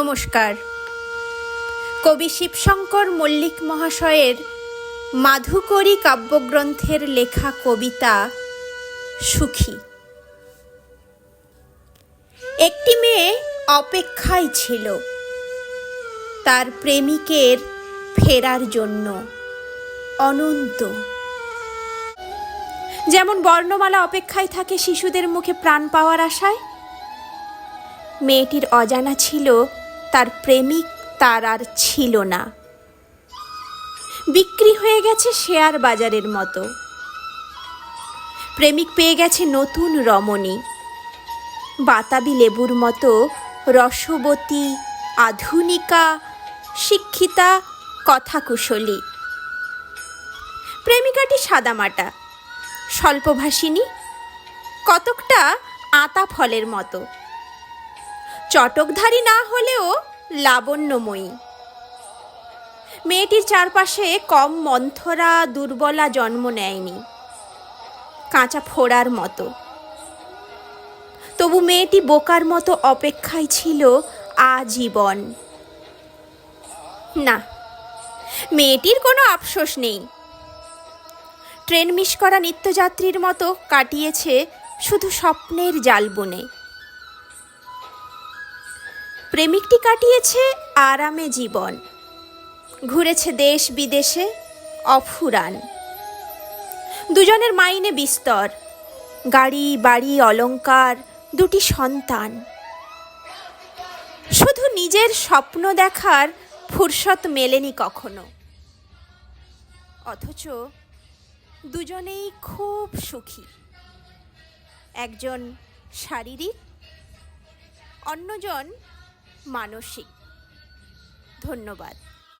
নমস্কার। কবি শিবশঙ্কর মল্লিক মহাশয়ের মাধুকরী কাব্যগ্রন্থের লেখা কবিতা সুখী। একটি মেয়ে অপেক্ষায় ছিল তার প্রেমিকের ফেরার জন্য অনন্ত। যেমন বর্ণমালা অপেক্ষায় থাকে শিশুদের মুখে প্রাণ পাওয়ার আশায়, মেয়েটির অজানা ছিল তার প্রেমিক তার আর ছিল না। বিক্রি হয়ে গেছে শেয়ার বাজারের মতো। প্রেমিক পেয়ে গেছে নতুন রমণী। বাতাবি লেবুর মতো রসবতী, আধুনিকা, শিক্ষিতা, কথাকুশলী। প্রেমিকাটি সাদামাটা স্বল্পভাষিনী কতকটা আতা ফলের মতো। চটকধারী না হলেও লাবণ্যময়ী। মেয়েটির চারপাশে কম মন্থরা দুর্বলা জন্ম নেয়নি। কাঁচা ফোড়ার মতো। তবু মেয়েটি বোকার মতো অপেক্ষায় ছিল আজীবন। না, মেয়েটির কোনো আফসোস নেই। ট্রেন মিস করা নিত্যযাত্রীর মতো কাটিয়েছে শুধু স্বপ্নের জাল বুনে। প্রেমিকটি কাটিয়েছে আরামে জীবন। ঘুরেছে দেশ বিদেশে অফুরান। দুজনের মাইনে বিস্তর। গাড়ি, বাড়ি, অলংকার, দুটি সন্তান। শুধু নিজের স্বপ্ন দেখার ফুরসত মেলেনি কখনো। অথচ দুজনেই খুব সুখী। একজন শারীরিক, অন্যজন মানসিক। ধন্যবাদ।